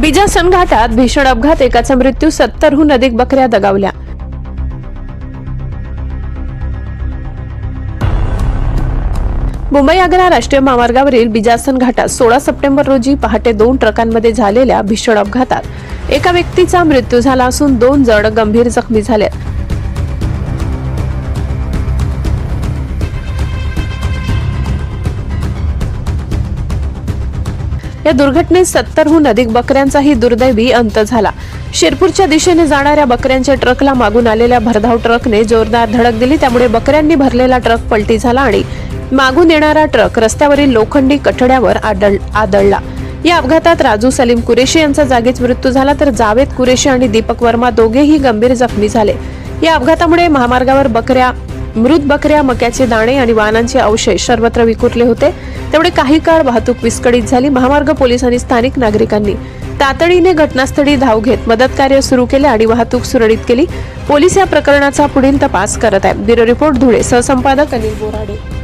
बिजासन घाटात भीषण अपघात. एकाचा मृत्यू सत्तरहून अधिक बकऱ्या दगावल्या. मुंबई आग्रा राष्ट्रीय महामार्गावरील बिजासन घाटात सोळा सप्टेंबर रोजी पहाटे दोन ट्रकांमध्ये झालेल्या भीषण अपघातात एका व्यक्तीचा मृत्यू झाला असून दोन जण गंभीर जखमी झाले. या दुर्घटनेत सत्तरहून अधिक बकऱ्यांचाही दुर्दैवी अंत झाला. शिरपूरच्या दिशेने जाणाऱ्या बकऱ्यांच्या ट्रकला मागून आलेल्या भरधाव ट्रकने जोरदार धडक दिली. त्यामुळे बकऱ्यांनी भरलेला ट्रक पलटी झाला आणि मागून येणारा ट्रक रस्त्यावरील लोखंडी कठड्यावर आदळ आदळला. या अपघातात राजू सलीम कुरेशी यांचा जागीच मृत्यू झाला तर जावेद कुरेशी आणि दीपक वर्मा दोघेही गंभीर जखमी झाले. या अपघातामुळे महामार्गावर बकऱ्या मृत बकऱ्या मक्याचे दाणे आणि वाहनांचे अवशेष सर्वत्र विखुरले होते. तेवढे काही काळ वाहतूक विस्कळीत झाली. महामार्ग पोलिसांनी आणि स्थानिक नागरिकांनी तातडीने घटनास्थळी धाव घेत मदत कार्य सुरू केले आणि वाहतूक सुरळीत केली. पोलीस या प्रकरणाचा पुढील तपास करत आहेत. Bureau report Dhule. सहसंपादक Anil Borade.